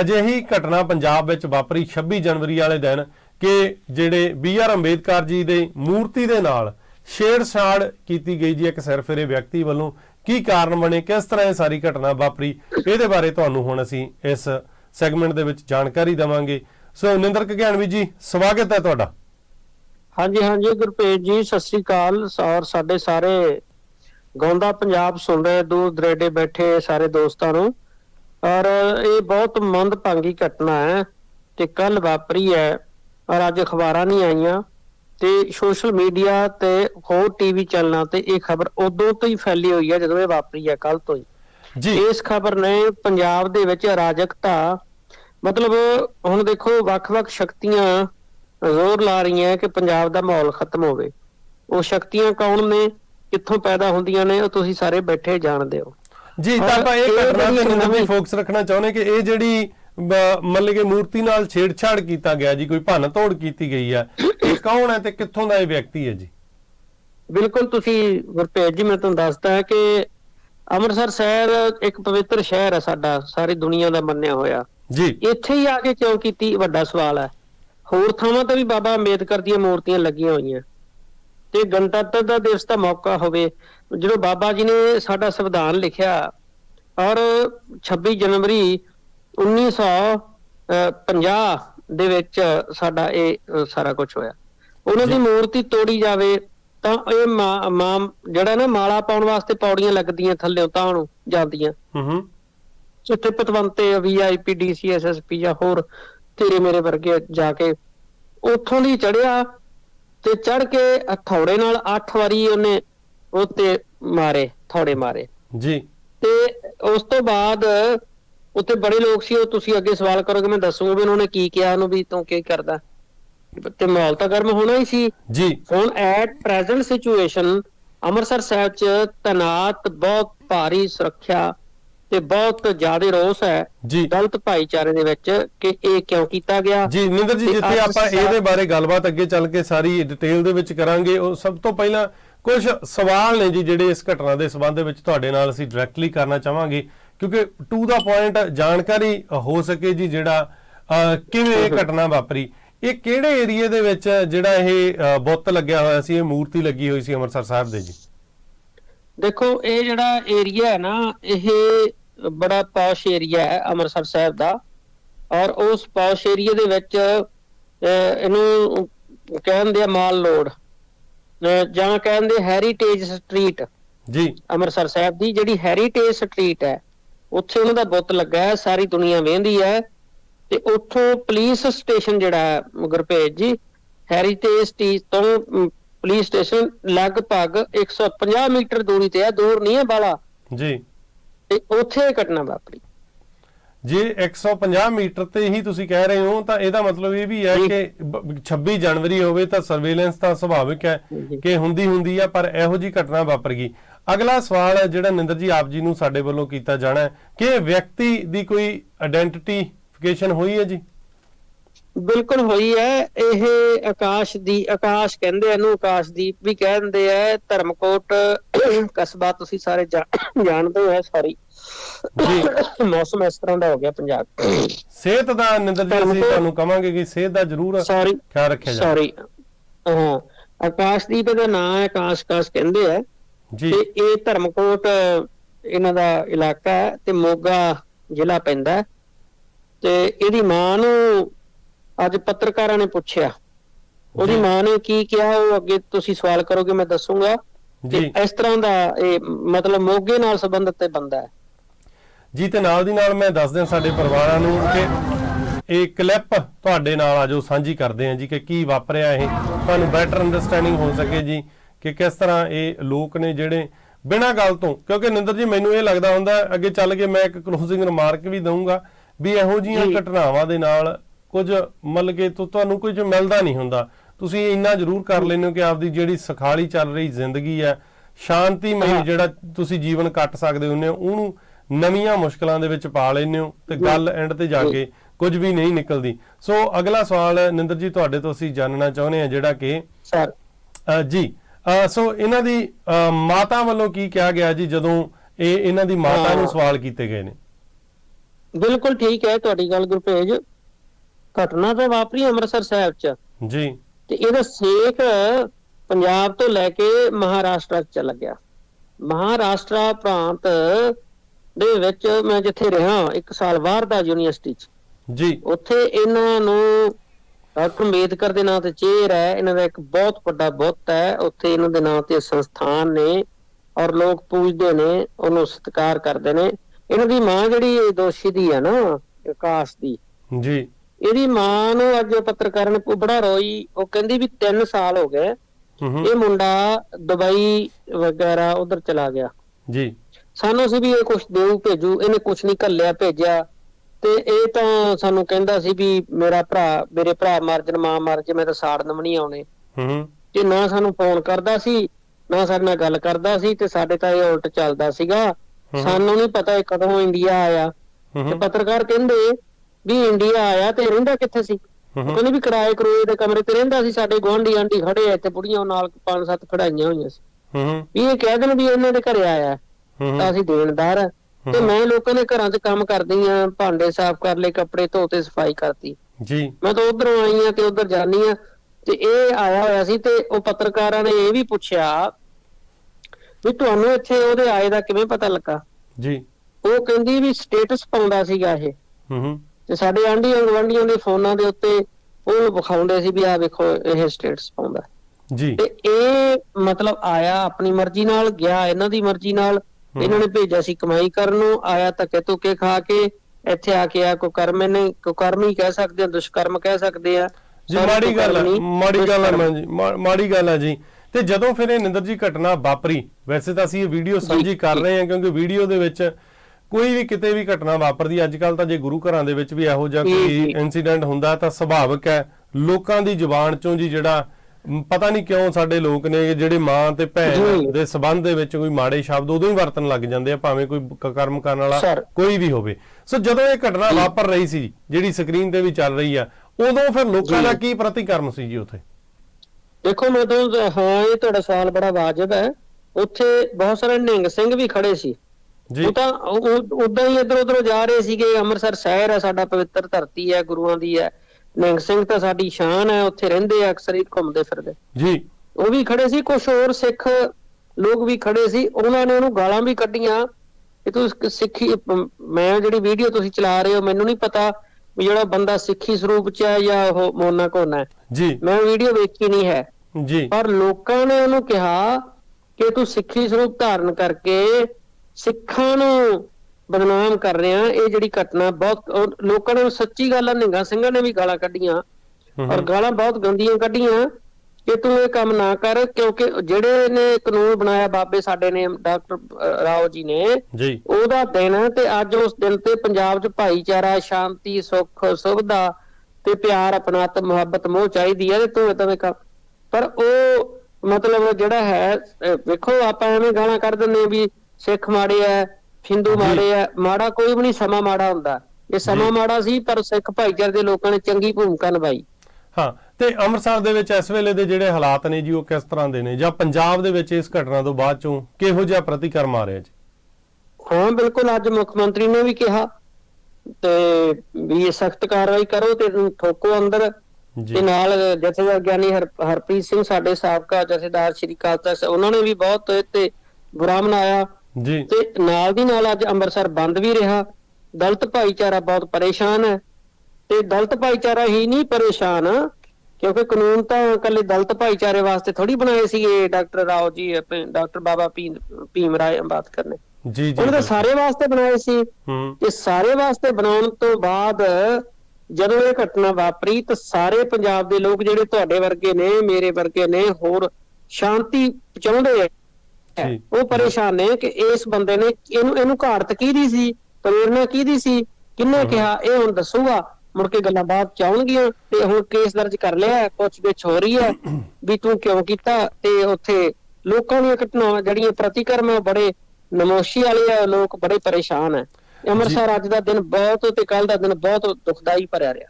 ਅਜਿਹੀ ਘਟਨਾ ਪੰਜਾਬ ਵਿੱਚ ਵਾਪਰੀ 26 ਜਨਵਰੀ ਵਾਲੇ ਦਿਨ ਕਿ ਜਿਹੜੇ ਬੀ ਆਰ ਅੰਬੇਦਕਰ ਜੀ ਦੇ ਮੂਰਤੀ ਦੇ ਨਾਲ ਛੇੜਛਾੜ ਕੀਤੀ ਗਈ ਜੀ ਇੱਕ ਸਿਰਫਿਰੇ ਵਿਅਕਤੀ ਵੱਲੋਂ। ਕੀ ਕਾਰਨ ਬਣੇ, ਕਿਸ ਤਰ੍ਹਾਂ ਇਹ ਸਾਰੀ ਘਟਨਾ ਵਾਪਰੀ, ਇਹਦੇ ਬਾਰੇ ਤੁਹਾਨੂੰ ਹੁਣ ਅਸੀਂ ਇਸ ਸੈਗਮੈਂਟ ਦੇ ਵਿੱਚ ਜਾਣਕਾਰੀ ਦਵਾਂਗੇ। ਸੋ ਨਿੰਦਰ ਕਗਿਆਣਵੀ ਜੀ, ਸਵਾਗਤ ਹੈ ਤੁਹਾਡਾ। ਹਾਂਜੀ ਹਾਂਜੀ, ਗੁਰਪ੍ਰੀਤ ਜੀ, ਸਤਿ ਸ੍ਰੀ ਅਕਾਲ। ਔਰ ਸਾਡੇ ਸਾਰੇ ਗਾਉਂਦਾ ਪੰਜਾਬ ਸੁਣ ਰਹੇ ਦੂਰ ਦਰੇਡੇ ਬੈਠੇ ਸਾਰੇ ਦੋਸਤਾਂ ਨੂੰ। ਔਰ ਇਹ ਬਹੁਤ ਮੰਦਭਾਗੀ ਘਟਨਾ ਹੈ ਤੇ ਕੱਲ ਵਾਪਰੀ ਹੈ ਔਰ ਅੱਜ ਅਖਬਾਰਾਂ ਨਹੀਂ ਆਈਆਂ ਤੇ ਸੋਸ਼ਲ ਮੀਡੀਆ ਤੇ ਹੋਰ ਟੀਵੀ ਚੈਨਲਾਂ ਤੇ ਇਹ ਖਬਰ ਉਦੋਂ ਤੋਂ ਹੀ ਫੈਲੀ ਹੋਈ ਹੈ ਜਦੋਂ ਇਹ ਵਾਪਰੀ ਹੈ ਕੱਲ ਤੋਂ ਹੀ। ਜੀ। ਇਸ ਖਬਰ ਨੇ ਪੰਜਾਬ ਦੇ ਵਿੱਚ ਅਰਾਜਕਤਾ ਮਤਲਬ ਹੁਣ ਦੇਖੋ ਵੱਖ-ਵੱਖ ਸ਼ਕਤੀਆਂ ਜ਼ੋਰ ਲਾ ਰਹੀਆਂ ਕਿ ਪੰਜਾਬ ਦਾ ਮਾਹੌਲ ਖਤਮ ਹੋਵੇ। ਉਹ ਸ਼ਕਤੀਆਂ ਕੌਣ ਨੇ ਕਿੱਥੋਂ ਪੈਦਾ ਹੁੰਦੀਆਂ ਨੇ ਉਹ ਤੁਸੀਂ ਸਾਰੇ ਬੈਠੇ ਜਾਣਦੇ ਹੋ। ਜੀ ਤਾਂ ਆਪਾਂ ਇਹ ਘਟਨਾ ਨਿੰਦਰ ਜੀ ਨਵੀਂ- ਫੋਕਸ ਰੱਖਣਾ ਚਾਹੁੰਦੇ ਕਿ ਇਹ ਜਿਹੜੀ ਮਤਲਬ ਕਿ ਮੂਰਤੀ ਨਾਲ ਛੇੜਛਾੜ ਕੀਤਾ ਗਿਆ ਜੀ ਕੋਈ ਭੰਨ ਤੋੜ ਕੀਤੀ ਗਈ ਹੈ ਇਹ ਕੌਣ ਹੈ ਤੇ ਕਿੱਥੋਂ ਦਾ ਇਹ ਵਿਅਕਤੀ ਹੈ ਜੀ? ਬਿਲਕੁਲ ਤੁਸੀਂ ਗੁਰਪ੍ਰੀਤ ਜੀ ਮੈਂ ਤੁਹਾਨੂੰ ਦੱਸਦਾ ਕਿ ਅੰਮ੍ਰਿਤਸਰ ਸ਼ਹਿਰ ਇੱਕ ਪਵਿੱਤਰ ਸ਼ਹਿਰ ਹੈ ਸਾਡਾ ਸਾਰੀ ਦੁਨੀਆ ਦਾ ਮੰਨਿਆ ਹੋਇਆ। ਜੀ। ਇੱਥੇ ਹੀ ਆ ਕੇ ਕਿਉਂ ਕੀਤੀ? ਵੱਡਾ ਸਵਾਲ ਹੈ। ਹੋਰ ਥਾਵਾਂ ਤੇ ਵੀ ਬਾਬਾ ਅੰਬੇਦਕਰ ਦੀਆਂ ਮੂਰਤੀਆਂ ਲੱਗੀਆਂ ਹੋਈਆਂ। ਤੇ ਗਣਤੰਤਰ ਦਾ ਦਿਵਸ ਦਾ ਮੌਕਾ ਹੋਵੇ। ਜਦੋਂ ਬਾਬਾ ਜੀ ਨੇ ਸਾਡਾ ਸੰਵਿਧਾਨ ਲਿਖਿਆ ਔਰ 26 ਜਨਵਰੀ 1950 ਦੇ ਵਿੱਚ ਸਾਡਾ ਇਹ ਸਾਰਾ ਕੁਝ ਹੋਇਆ। ਉਹਨਾਂ ਦੀ। ਮੂਰਤੀ ਤੋੜੀ ਜਾਵੇ ਤਾਂ ਇਹ ਮਾਂ ਮਾਂ- ਜਿਹੜਾ ਨਾ ਮਾਲਾ ਪਾਉਣ ਵਾਸਤੇ ਪੌੜੀਆਂ ਲੱਗਦੀਆਂ ਥੱਲੇੋਂ ਤਾਂ ਨੂੰ ਜਾਂਦੀਆਂ। ਹੂੰ ਹੂੰ। ਜਿੱਥੇ ਪਤਵੰਤੇ ਵੀਆਈਪੀ ਡੀਸੀਐਸਐਸਪੀ ਜਾਂ ਹੋਰ ਤੇਰੇ ਮੇਰੇ ਵਰਗੇ ਜਾ ਕੇ ਉੱਥੋਂ ਦੀ ਚੜਿਆ ਤੇ ਚੜ ਕੇ ਹਥੌੜੇ ਨਾਲ 8 ਵਾਰੀ ਉਹਨੇ ਉੱਤੇ ਮਾਰੇ ਥੌੜੇ ਮਾਰੇ। ਜੀ। ਤੇ ਉਸ ਤੋਂ ਬਾਅਦ ਉੱਥੇ ਬੜੇ ਲੋਕ ਸੀ ਉਹ ਤੁਸੀਂ ਅੱਗੇ ਸਵਾਲ ਕਰੋਗੇ ਮੈਂ ਦੱਸੂਗਾ ਵੀ ਉਹਨਾਂ ਨੇ ਕੀ ਕਿਹਾ ਉਹਨੂੰ ਵੀ ਤੂੰ ਕੀ ਕਰਦਾ। ਤੇ ਮਾਹੌਲ ਤਾਂ ਗਰਮ ਹੋਣਾ ਹੀ ਸੀ। ਜੀ। ਹੁਣ at present situation Amritsar Sahib ਚ ਤਨਾਤ ਬਹੁਤ ਭਾਰੀ ਸੁਰੱਖਿਆ ਤੇ ਬਹੁਤ ਜ਼ਿਆਦਾ ਰੋਸ ਹੈ ਦਲਿਤ ਭਾਈਚਾਰੇ ਦੇ ਵਿੱਚ ਕਿ ਇਹ ਕਿਉਂ ਕੀਤਾ ਗਿਆ। ਜੀ ਨਿੰਦਰ ਜੀ ਜਿੱਥੇ ਆਪਾਂ ਇਹਦੇ ਬਾਰੇ ਗੱਲਬਾਤ ਅੱਗੇ ਚੱਲ ਕੇ ਸਾਰੀ ਡਿਟੇਲ ਦੇ ਵਿੱਚ ਕਰਾਂਗੇ ਉਹ ਸਭ ਤੋਂ ਪਹਿਲਾਂ ਕੁਝ ਸਵਾਲ ਨੇ ਜੀ ਜਿਹੜੇ ਇਸ ਘਟਨਾ ਦੇ ਸੰਬੰਧ ਵਿੱਚ ਤੁਹਾਡੇ ਨਾਲ ਅਸੀਂ ਡਾਇਰੈਕਟਲੀ ਕਰਨਾ ਚਾਹਾਂਗੇ। ਕਿਉਂਕਿ ਟੂ ਦਾ ਪੁਆਇੰਟ ਜਾਣਕਾਰੀ ਹੋ ਸਕੇ ਜੀ ਜਿਹੜਾ ਕਿਵੇਂ ਇਹ ਘਟਨਾ ਵਾਪਰੀ। ਇਹ ਕਿਹੜੇ ਏਰੀਏ ਦੇ ਵਿੱਚ ਜਿਹੜਾ ਇਹ ਬੁੱਤ ਲੱਗਿਆ ਹੋਇਆ ਸੀ ਇਹ ਮੂਰਤੀ ਲੱਗੀ ਹੋਈ ਸੀ ਅੰਮ੍ਰਿਤਸਰ ਸਾਹਿਬ ਦੇ ਜੀ? ਦੇਖੋ ਇਹ ਜਿਹੜਾ ਏਰੀਆ ਹੈ ਨਾ ਇਹ ਬੜਾ ਪੌਸ਼ ਏਰੀਆ ਹੈ ਅੰਮ੍ਰਿਤਸਰ ਸਾਹਿਬ ਦਾ ਔਰ ਉਸ ਪੌਸ਼ ਏਰੀਆ ਦੇ ਵਿੱਚ ਇਹਨੂੰ ਕਹਿੰਦੇ ਆ ਮਾਲ ਅਹ, ਜਾਂ ਕਹਿੰਦੇ ਹੈਰੀਟੇਜ ਸਟਰੀਟ ਜੀ। ਅੰਮ੍ਰਿਤਸਰ ਸਾਹਿਬ ਦੀ ਜਿਹੜੀ ਹੈਰੀਟੇਜ ਸਟਰੀਟ ਹੈ ਉੱਥੇ ਉਹਨਾਂ ਦਾ ਬੁੱਤ ਲੱਗਾ ਹੈ ਸਾਰੀ ਦੁਨੀਆ ਵੇਂਦੀ ਹੈ। ਤੇ ਉੱਥੋਂ ਪੁਲਿਸ ਸਟੇਸ਼ਨ ਜਿਹੜਾ ਹੈ ਗੁਰਪ੍ਰੀਤ ਜੀ ਹੈਰੀਟੇਜ ਸਟਰੀਟ ਤੋਂ ਪੁਲਿਸ ਸਟੇਸ਼ਨ ਲਗਭਗ 150 ਮੀਟਰ ਦੂਰੀ ਤੇ ਹੈ ਦੂਰ ਨਹੀਂ ਹੈ ਬਾਲਾ। ਜੀ। ਤੇ ਉੱਥੇ ਇਹ ਘਟਨਾ ਵਾਪਰੀ ਜੇ 150 ਮੀਟਰ ਤੇ ਹੀ ਤੁਸੀਂ ਕਹਿ ਰਹੇ ਹੋ ਤਾਂ ਇਹਦਾ ਮਤਲਬ ਇਹ ਵੀ ਹੈ। ਕਿ ਬ- 26 ਜਨਵਰੀ ਹੋਵੇ ਤਾਂ ਸਰਵੇਲੈਂਸ ਤਾਂ ਸੁਭਾਵਿਕ ਹੈ। ਕਿ ਹੁੰਦੀ ਹੁੰਦੀ ਹੈ ਪਰ ਇਹੋ ਜੀ ਘਟਨਾ ਵਾਪਰ ਗਈ ਅਗਲਾ ਸਵਾਲ ਹੈ ਜਿਹੜਾ ਨਿੰਦਰ ਜੀ ਆਪ ਜੀ ਨੂੰ ਸਾਡੇ ਵੱਲੋਂ ਕੀਤਾ ਜਾਣਾ ਹੈ ਕਿ ਵਿਅਕਤੀ ਦੀ ਕੋਈ ਆਇਡੈਂਟੀਫਿਕੇਸ਼ਨ ਹੋਈ ਹੈ ਜੀ ਬਿਲਕੁਲ ਹੋਈ ਹੈ ਇਹ ਆਕਾਸ਼ ਦੀ ਆਕਾਸ਼ ਕਹਿੰਦੇ ਇਹਨੂੰ ਆਕਾਸ਼ਦੀਪ ਵੀ ਕਹਿੰਦੇ ਆ ਧਰਮਕੋਟ ਕਸਬਾ ਤੁਸੀਂ ਸਾਰੇ ਜਾਣਦੇ ਹੋ ਸਾਰੀ। ਜੀ। ਮੌਸਮ ਇਸ ਤਰ੍ਹਾਂ ਦਾ ਹੋ ਗਿਆ ਪੰਜਾਬ। ਸਿਹਤ ਦਾ ਨਿੰਦਰ ਜੀ ਅਸੀਂ ਤੁਹਾਨੂੰ ਕਵਾਂਗੇ ਕਿ ਸਿਹਤ ਦਾ ਜ਼ਰੂਰ ਖਿਆਲ ਰੱਖਿਆ ਜਾਵੇ। ਸੌਰੀ ਹਾਂ ਆਕਾਸ਼ਦੀਪ ਦਾ ਨਾਮ ਹੈ ਆਕਾਸ਼ ਆਕਾਸ਼ ਕਹਿੰਦੇ ਆ। ਜੀ। ਤੇ ਇਹ ਧਰਮਕੋਟ ਇਹਨਾਂ ਦਾ ਇਲਾਕਾ ਹੈ ਤੇ ਮੋਗਾ ਜ਼ਿਲ੍ਹਾ ਪੈਂਦਾ। ਤੇ ਇਹਦੀ ਮਾਂ ਨੂੰ ਅੱਜ ਪੱਤਰਕਾਰਾਂ ਨੇ ਪੁੱਛਿਆ ਉਹਦੀ। ਮਾਂ ਨੇ ਕੀ ਕਿਹਾ ਉਹ ਅੱਗੇ ਤੁਸੀਂ ਸਵਾਲ ਕਰੋਗੇ ਮੈਂ ਦੱਸੂਗਾ ਜੀ ਇਸ ਤਰ੍ਹਾਂ ਦਾ ਇਹ ਮਤਲਬ ਮੋਗੇ ਨਾਲ ਸੰਬੰਧਿਤ ਤੇ ਬੰਦਾ ਹੈ ਜੀ ਤੇ ਨਾਲ ਦੀ ਨਾਲ ਮੈਂ ਦੱਸ ਦਿਆਂ ਸਾਡੇ ਪਰਿਵਾਰਾਂ ਨੂੰ ਕਿ ਇਹ ਕਲਿੱਪ ਤੁਹਾਡੇ ਨਾਲ ਆਜੋ ਸਾਂਝੀ ਕਰਦੇ ਹਾਂ ਜੀ ਕਿ ਕੀ ਵਾਪਰਿਆ ਇਹ ਤੁਹਾਨੂੰ ਬੈਟਰ ਅੰਡਰਸਟੈਂਡਿੰਗ ਹੋ ਸਕੇ ਜੀ ਕਿ ਕਿਸ ਤਰ੍ਹਾਂ ਇਹ ਲੋਕ ਨੇ ਜਿਹੜੇ ਬਿਨਾਂ ਗੱਲ ਤੋਂ ਕਿਉਂਕਿ ਨਿੰਦਰ ਜੀ ਮੈਨੂੰ ਇਹ ਲੱਗਦਾ ਹੁੰਦਾ ਅੱਗੇ ਚੱਲ ਕੇ ਮੈਂ ਇੱਕ ਕਲੋਜ਼ਿੰਗ ਰਿਮਾਰਕ ਵੀ ਦਊਂਗਾ ਵੀ ਇਹੋ ਜੀਆਂ। ਘਟਨਾਵਾਂ ਦੇ ਨਾਲ ਕੁਝ ਮਤਲਬ ਕਿ ਤੁ- ਤੁਹਾਨੂੰ ਕੁਝ ਮਿਲਦਾ ਨਹੀਂ ਹੁੰਦਾ। ਤੁਸੀਂ ਇੰਨਾ ਜ਼ਰੂਰ ਕਰ ਲੈਂਦੇ ਹੋ ਕਿ ਆਪਦੀ ਜਿਹੜੀ ਸਖਾਲੀ ਚੱਲ ਰਹੀ ਜ਼ਿੰਦਗੀ ਹੈ ਸ਼ਾਂਤੀਮਈ। ਜਿਹੜਾ ਤੁਸੀਂ ਜੀਵਨ ਕੱਟ ਸਕਦੇ ਹੁੰਦੇ ਹੋ ਉਹਨੂੰ ਨਵੀਆਂ ਮੁਸ਼ਕਲਾਂ ਦੇ ਵਿੱਚ ਪਾ ਲੈਂਦੇ ਹੋ ਤੇ ਗੱਲ ਐਂਡ ਤੇ ਜਾ ਕੇ ਕੁਝ ਵੀ ਨਹੀਂ ਨਿਕਲਦੀ। ਸੋ ਅਗਲਾ ਸਵਾਲ ਨਿੰਦਰ ਜੀ ਤੁਹਾਡੇ ਤੋਂ ਅਸੀਂ ਜਾਣਨਾ ਚਾਹੁੰਦੇ ਹਾਂ ਜਿਹੜਾ ਕਿ ਸਰ। ਜੀ ਸੋ ਇਹਨਾਂ ਦੀ ਮਾਤਾ ਵੱਲੋਂ ਕੀ ਕਿਹਾ ਗਿਆ ਜੀ ਜਦੋਂ ਇਹ ਇਹਨਾਂ ਦੀ ਮਾਤਾ ਨੂੰ। ਸਵਾਲ ਕੀਤੇ ਗਏ ਨੇ? ਬਿਲਕੁਲ ਠੀਕ ਹੈ ਤੁਹਾਡੀ ਗੱਲ ਗੁਰਪੇਜ ਘਟਨਾ ਤਾਂ ਵਾਪਰੀ ਅੰਮ੍ਰਿਤਸਰ ਸਾਹਿਬ ਚ। ਜੀ। ਤੇ ਇਹਦਾ ਸੇਕ ਪੰਜਾਬ ਤੋਂ ਲੈ ਕੇ ਮਹਾਰਾਸ਼ਟਰ ਚ ਚਲਾ ਗਿਆ। ਮਹਾਰਾਸ਼ਟਰ ਪ੍ਰਾਂਤ ਦੇ ਵਿੱਚ ਮੈਂ ਜਿੱਥੇ ਰਿਹਾ ਇੱਕ ਸਾਲ ਬਾਹਰ ਦਾ ਯੂਨੀਵਰਸਿਟੀ ਚ। ਜੀ। ਉੱਥੇ ਇਹਨਾਂ ਨੂੰ ਡਾਕਟਰ ਅੰਬੇਦਕਰ ਦੇ ਨਾਂ ਤੇ ਚੇਅਰ ਹੈ ਇਹਨਾਂ ਦਾ ਇੱਕ ਬਹੁਤ ਵੱਡਾ ਬੁੱਤ ਹੈ। ਉੱਥੇ ਇਹਨਾਂ ਦੇ ਨਾਂ ਤੇ ਸੰਸਥਾਨ ਨੇ ਔਰ ਲੋਕ ਪੂਜਦੇ ਨੇ ਉਹਨੂੰ ਸਤਿਕਾਰ ਕਰਦੇ ਨੇ। ਇਹਨਾਂ ਦੀ ਮਾਂ ਜਿਹੜੀ ਦੋਸ਼ੀ ਦੀ ਹੈ ਨਾ ਵਿਕਾਸ ਦੀ ਜੀ। ਇਹਦੀ ਮਾਂ ਨੂੰ ਅੱਜ ਪੱਤਰਕਾਰਾਂ ਨੇ ਬੜਾ ਰੋਈ ਉਹ ਕਹਿੰਦੀ ਵੀ 3 ਸਾਲ ਹੋ ਗਏ। ਇਹ ਮੁੰਡਾ ਦੁਬਈ ਵਗੈਰਾ ਉਧਰ ਚਲਾ ਗਿਆ। ਜੀ। ਸਾਨੂੰ ਸੀ ਵੀ ਇਹ ਕੁਛ ਦੇਊ ਭੇਜੂ ਇਹਨੇ ਕੁਛ ਨਹੀਂ ਘੱਲਿਆ ਭੇਜਿਆ। ਤੇ ਇਹ ਤਾਂ ਸਾਨੂੰ ਕਹਿੰਦਾ ਸੀ ਵੀ ਮੇਰਾ ਭਰਾ ਮੇਰੇ ਭਰਾ ਮਰ ਜਾਣ ਮਾਂ ਮਰ ਜੇ ਮੈਂ ਤਾਂ ਸਾੜਨ ਵੀ ਨਹੀਂ ਆਉਣੇ। ਹੂੰ ਤੇ ਨਾ ਸਾਨੂੰ ਫੋਨ ਕਰਦਾ ਸੀ ਨਾ ਸਾਡੇ ਨਾਲ ਗੱਲ ਕਰਦਾ ਸੀ ਤੇ ਸਾਡੇ ਤਾਂ ਇਹ ਉਲਟ ਚੱਲਦਾ ਸੀਗਾ। ਸਾਨੂੰ ਨਹੀਂ ਪਤਾ ਇਹ ਕਦੋਂ ਇੰਡੀਆ ਆਇਆ। ਤੇ ਪੱਤਰਕਾਰ ਕਹਿੰਦੇ ਵੀ ਇੰਡੀਆ ਆਇਆ ਤੇ ਰਹਿੰਦਾ ਕਿੱਥੇ ਸੀ? ਉਹ ਕਹਿੰਦੇ ਵੀ ਕਿਰਾਏ ਕਰੋਏ ਦੇ ਕਮਰੇ ਤੇ ਰਹਿੰਦਾ ਸੀ ਸਾਡੇ ਗੁਆਂਢੀ ਆਂਢੀ ਖੜੇ ਆ ਇੱਥੇ ਬੁੜੀਆਂ ਨਾਲ ਪੰਜ ਸੱਤ ਖੜਾਈਆਂ ਹੋਈਆਂ ਸੀ। ਹੂੰ ਵੀ ਇਹ ਕਹਿ ਦੇਣ ਵੀ ਇਹਨਾਂ ਦੇ ਘਰੇ ਆਇਆ ਤਾਂ ਅਸੀਂ ਦੇਣਦਾਰ ਆ। ਤੇ। ਮੈਂ ਲੋਕਾਂ ਦੇ ਘਰਾਂ 'ਚ ਕੰਮ ਕਰਦੀ ਆ ਭਾਂਡੇ ਸਾਫ਼ ਕਰ ਲਏ ਕੱਪੜੇ ਧੋਤੇ ਸਫ਼ਾਈ ਕਰਤੀ। ਜੀ। ਮੈਂ ਤਾਂ ਉਧਰੋਂ ਆਈ ਆ ਤੇ ਉਧਰ ਜਾਨੀ ਆ ਤੇ ਇਹ ਆਇਆ ਹੋਇਆ ਸੀ ਤੇ ਉਹ ਪੱਤਰਕਾਰਾਂ ਨੇ ਇਹ ਵੀ ਪੁੱਛਿਆ ਵੀ ਤੁਹਾਨੂੰ ਇੱਥੇ ਉਹਦੇ ਆਏ ਦਾ ਕਿਵੇਂ ਪਤਾ ਲੱਗਾ? ਜੀ। ਉਹ ਕਹਿੰਦੀ ਵੀ ਸਟੇਟਸ ਪਾਉਂਦਾ ਸੀਗਾ ਇਹ। ਹੂੰ ਹੂੰ। ਤੇ ਸਾਡੇ ਆਂਢੀ ਗਵਾਂਢੀਆਂ ਦੇ ਫੋਨਾਂ ਦੇ ਉੱਤੇ ਉਹ ਵਿਖਾਉਂਦੇ ਸੀ ਵੀ ਆ ਵੇਖੋ ਇਹ ਸਟੇਟਸ ਪਾਉਂਦਾ। ਜੀ। ਤੇ ਇਹ ਮਤਲਬ ਆਇਆ ਆਪਣੀ ਮਰਜ਼ੀ ਨਾਲ ਗਿਆ ਇਹਨਾਂ ਦੀ ਮਰਜ਼ੀ ਨਾਲ ਇਹਨਾਂ ਨੇ ਭੇਜਿਆ ਸੀ ਕਮਾਈ ਕਰਨ ਨੂੰ ਆਇਆ ਧੱਕੇ ਧੁੱਕੇ ਖਾ ਕੇ ਇੱਥੇ ਆ ਕੇ ਆ ਕੋ ਕਰਮ ਨੇ ਕੋ ਕਰਮ ਹੀ ਕਹਿ ਸਕਦੇ ਆ ਦੁਸ਼ਕਰਮ ਕਹਿ ਸਕਦੇ ਆ। ਜੀ ਮਾੜੀ ਗੱਲ ਹੈ ਮਾੜੀ ਗੱਲ ਹੈ ਜੀ ਮਾੜੀ ਗੱਲ ਹੈ ਜੀ। ਤੇ ਜਦੋਂ ਫਿਰ ਇਹ ਨਿੰਦਰ ਜੀ ਘਟਨਾ ਵਾਪਰੀ ਵੈਸੇ ਤਾਂ ਅਸੀਂ ਇਹ ਵੀਡੀਓ ਸਾਂਝੀ ਕਰ ਰਹੇ ਹਾਂ ਕਿਉਂਕਿ ਵੀਡੀਓ ਦੇ ਵਿੱਚ ਕੋਈ ਵੀ ਕਿਤੇ ਵੀ ਘਟਨਾ ਵਾਪਰਦੀ ਅੱਜ ਕੱਲ ਤਾਂ ਜੇ ਗੁਰੂ ਘਰਾਂ ਦੇ ਵਿੱਚ ਵੀ ਇਹੋ ਜਿਹਾ ਕੋਈ। ਇਨਸੀਡੈਂਟ ਹੁੰਦਾ ਤਾਂ ਸੁਭਾਵਿਕ ਹੈ ਲੋਕਾਂ ਦੀ ਜ਼ੁਬਾਨ ਚੋਂ ਜੀ ਜਿਹੜਾ ਪਤਾ ਨਹੀਂ ਕਿਉਂ ਸਾਡੇ ਲੋਕ ਨੇ ਜਿਹੜੇ ਮਾਂ ਤੇ ਭੈਣ। ਦੇ ਸਬੰਧ ਦੇ ਵਿੱਚ ਕੋਈ ਮਾੜੇ ਸ਼ਬਦ ਉਦੋਂ ਹੀ ਵਰਤਣ ਲੱਗ ਜਾਂਦੇ ਆ ਭਾਵੇਂ ਕੋਈ ਕਰਮ ਕਰਨ ਵਾਲਾ। ਕੋਈ ਵੀ ਹੋਵੇ ਸੋ ਜਦੋਂ ਇਹ ਘਟਨਾ ਵਾਪਰ ਰਹੀ ਸੀ ਜਿਹੜੀ ਸਕਰੀਨ ਤੇ ਵੀ ਚੱਲ ਰਹੀ ਆ ਉਦੋਂ ਫਿਰ ਲੋਕਾਂ। ਦਾ ਕੀ ਪ੍ਰਤੀਕਰਮ ਸੀ ਜੀ ਉੱਥੇ ਦੇਖੋ ਮੈਂ ਤਾਂ ਹਾਂ ਇਹ ਤੁਹਾਡਾ ਸਵਾਲ ਬੜਾ ਵਾਜਬ ਹੈ ਉੱਥੇ ਬਹੁਤ ਸਾਰੇ ਨਿਹੰਗ ਸਿੰਘ ਵੀ ਖੜੇ ਸੀ ਉਹ ਤਾਂ ਉਦਾਂ ਹੀ ਇਧਰ ਉਧਰ ਜਾ ਰਹੇ ਸੀਗੇ ਅੰਮ੍ਰਿਤਸਰ ਸ਼ਹਿਰ ਹੈ ਸਾਡਾ ਪਵਿੱਤਰ ਧਰਤੀ ਹੈ ਗੁਰੂਆਂ ਦੀ ਹੈ। ਨਿਹੰਗ ਸਿੰਘ ਤਾਂ ਸਾਡੀ ਸ਼ਾਨ ਹੈ ਉੱਥੇ ਰਹਿੰਦੇ ਆ ਅਕਸਰ ਹੀ ਘੁੰਮਦੇ ਫਿਰਦੇ। ਜੀ। ਉਹ ਵੀ ਖੜੇ ਸੀ ਕੁਝ ਹੋਰ ਸਿੱਖ ਲੋਕ ਵੀ ਖੜੇ ਸੀ ਉਹਨਾਂ ਨੇ ਉਹਨੂੰ ਗਾਲਾਂ ਵੀ ਕੱਢੀਆਂ। ਕਿ ਤੂੰ ਸਿੱਖੀ ਮ- ਮੈਂ ਜਿਹੜੀ ਵੀਡੀਓ ਤੁਸੀਂ ਚਲਾ ਰਹੇ ਹੋ ਮੈਨੂੰ ਨਹੀਂ ਪਤਾ ਵੀ ਜਿਹੜਾ ਬੰਦਾ ਸਿੱਖੀ ਸਰੂਪ ਚ ਹੈ ਜਾਂ ਉਹ ਮੋਨਾ ਕੋਨਾ ਹੈ। ਜੀ। ਮੈਂ ਵੀਡੀਓ ਵੇਖੀ ਨਹੀਂ ਹੈ। ਜੀ। ਪਰ ਲੋਕਾਂ ਨੇ ਉਹਨੂੰ ਕਿਹਾ ਕਿ ਤੂੰ ਸਿੱਖੀ ਸਰੂਪ ਧਾਰਨ ਕਰਕੇ ਸਿੱਖਾਂ ਨੂੰ ਬਦਨਾਮ ਕਰ ਰਿਹਾ ਇਹ ਜਿਹੜੀ ਘਟਨਾ ਬਹੁਤ ਲੋਕਾਂ ਨੇ ਸੱਚੀ ਗੱਲ ਆ ਨਿੰਗਾ ਸਿੰਘਾਂ ਨੇ ਵੀ ਗਾਲਾਂ ਕੱਢੀਆਂ ਔਰ ਗਾਲਾਂ ਬਹੁਤ ਗੰਦੀਆਂ ਕੱਢੀਆਂ ਕਿ ਤੂੰ ਇਹ ਕੰਮ ਨਾ ਕਰ ਕਿਉਂਕਿ ਜਿਹੜੇ ਨੇ ਕਾਨੂੰਨ ਬਣਾਇਆ ਬਾਬੇ ਸਾਡੇ ਨੇ ਡਾਕਟਰ ਰਾਓ ਜੀ ਨੇ ਜੀ। ਉਹਦਾ ਦਿਨ ਤੇ ਅੱਜ ਉਸ ਦਿਨ ਤੇ ਪੰਜਾਬ 'ਚ ਭਾਈਚਾਰਾ ਸ਼ਾਂਤੀ ਸੁੱਖ ਸੁਵਿਧਾ ਤੇ ਪਿਆਰ ਅਪਣਾਤ ਮੁਹੱਬਤ ਮੋਹ ਚਾਹੀਦੀ ਹੈ ਤੇ ਤੂੰ ਇਦਾਂ ਦੇ ਕੰਮ। ਪਰ ਉਹ ਮਤਲਬ ਜਿਹੜਾ ਹੈ ਵੇਖੋ ਆਪਾਂ ਐਵੇਂ ਗਾਲਾਂ ਕੱਢ ਦਿੰਦੇ ਵੀ ਸਿੱਖ ਮਾੜੇ ਆ ਹਿੰਦੂ। ਮਾੜੇ ਆ ਮਾੜਾ ਕੋਈ ਵੀ ਨਹੀਂ ਸਮਾਂ ਮਾੜਾ ਹੁੰਦਾ। ਇਹ ਸਮਾਂ ਮਾੜਾ ਸੀ ਪਰ ਸਿੱਖ ਭਾਈਚਾਰੇ ਦੇ ਲੋਕਾਂ ਨੇ ਚੰਗੀ ਭੂਮਿਕਾ ਨਿਭਾਈ। ਹਾਂ ਤੇ ਅੰਮ੍ਰਿਤਸਰ ਦੇ ਵਿੱਚ ਇਸ ਵੇਲੇ ਦੇ ਜਿਹੜੇ ਹਾਲਾਤ ਨੇ ਜੀ ਉਹ ਕਿਸ ਤਰ੍ਹਾਂ ਦੇ ਨੇ? ਜਾਂ ਪੰਜਾਬ ਦੇ ਵਿੱਚ ਇਸ ਘਟਨਾ ਤੋਂ ਬਾਅਦ ਚੋਂ ਕਿਹੋ ਜਿਹਾ ਪ੍ਰਤੀਕਰਮ ਆ ਰਿਹਾ ਜੀ? ਹਾਂ ਬਿਲਕੁਲ ਅੱਜ ਮੁੱਖ ਮੰਤਰੀ ਨੇ ਵੀ ਕਿਹਾ ਤੇ ਵੀ ਇਹ ਸਖਤ ਕਾਰਵਾਈ ਕਰੋ ਤੇ ਠੋਕੋ ਅੰਦਰ। ਤੇ ਨਾਲ ਜਥੇਦਾਰ ਗਿਆਨੀ ਹਰ ਹਰਪ੍ਰੀਤ ਸਿੰਘ ਸਾਡੇ ਸਾਬਕਾ ਜਥੇਦਾਰ ਸ਼੍ਰੀ ਸਾਹਿਬ, ਉਹਨਾਂ ਨੇ ਵੀ ਬਹੁਤ ਤੇ ਬੁਰਾ ਮਨਾਇਆ। ਜੀ। ਤੇ ਨਾਲ ਦੀ ਨਾਲ ਅੱਜ ਅੰਮ੍ਰਿਤਸਰ ਬੰਦ ਵੀ ਰਿਹਾ। ਦਲਿਤ ਭਾਈਚਾਰਾ ਬਹੁਤ ਪਰੇਸ਼ਾਨ ਹੈ। ਤੇ ਦਲਿਤ ਭਾਈਚਾਰਾ ਹੀ ਨਹੀਂ ਪਰੇਸ਼ਾਨ ਕਿਉਂਕਿ ਕਾਨੂੰਨ ਤਾਂ ਇਕੱਲੇ ਦਲਿਤ ਭਾਈਚਾਰੇ ਵਾਸਤੇ ਥੋੜੀ ਬਣਾਏ ਸੀ ਇਹ ਡਾਕਟਰ ਰਾਓ ਜੀ ਡਾਕਟਰ ਬਾਬਾ ਭੀਮ ਰਾਏ ਅੰਬੇਦਕਰ ਨੇ। ਜੀ ਜੀ ਉਹਨਾਂ ਦੇ ਸਾਰੇ ਵਾਸਤੇ ਬਣਾਏ ਸੀ। ਇਹ ਸਾਰੇ ਵਾਸਤੇ ਬਣਾਉਣ ਤੋਂ ਬਾਅਦ ਜਦੋਂ ਇਹ ਘਟਨਾ ਵਾਪਰੀ ਤਾਂ ਸਾਰੇ ਪੰਜਾਬ ਦੇ ਲੋਕ ਜਿਹੜੇ ਤੁਹਾਡੇ ਵਰਗੇ ਨੇ ਮੇਰੇ ਵਰਗੇ ਨੇ ਹੋਰ ਸ਼ਾਂਤੀ ਚਾਹੁੰਦੇ ਆ। ਉਹ ਪਰੇਸ਼ਾਨ ਨੇ ਕਿ ਇਸ ਬੰਦੇ ਨੇ ਇਹਨੂੰ ਇਹਨੂੰ ਘਾੜਤ ਕਿਹਦੀ ਸੀ ਪ੍ਰੇਰਣਾ ਕਿਹਦੀ ਸੀ ਕਿੰਨੇ ਕਿਹਾ ਇਹ ਹੁਣ ਦੱਸੂਗਾ। ਮੁੜ ਕੇ ਗੱਲਾਂ ਬਾਅਦ ਚ ਆਉਣਗੀਆਂ ਤੇ ਹੁਣ ਕੇਸ ਦਰਜ ਕਰ ਲਿਆ ਪੁੱਛ ਵਿੱਚ ਹੋ ਰਹੀ ਹੈ ਵੀ ਤੂੰ ਕਿਉਂ ਕੀਤਾ ਤੇ ਉੱਥੇ ਲੋਕਾਂ ਦੀਆਂ ਘਟਨਾਵਾਂ ਜਿਹੜੀਆਂ ਪ੍ਰਤੀਕਰਮ ਹੈ ਬੜੇ ਨਮੋਸ਼ੀ ਵਾਲੇ ਆ ਲੋਕ ਬੜੇ ਪਰੇਸ਼ਾਨ ਹੈ। ਅੰਮ੍ਰਿਤਸਰ ਅੱਜ ਦਾ ਦਿਨ ਬਹੁਤ ਤੇ ਕੱਲ ਦਾ ਦਿਨ ਬਹੁਤ ਦੁਖਦਾਈ ਭਰਿਆ ਰਿਹਾ।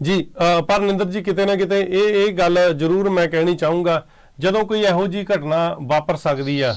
ਜੀ ਪਰ ਨਿੰਦਰ ਜੀ ਕਿਤੇ ਨਾ ਕਿਤੇ ਇਹ ਇਹ ਗੱਲ ਜ਼ਰੂਰ ਮੈਂ ਕਹਿਣੀ ਚਾਹੂੰਗਾ ਜਦੋਂ ਕੋਈ ਇਹੋ ਜੀ ਘਟਨਾ ਵਾਪਰ ਸਕਦੀ ਆ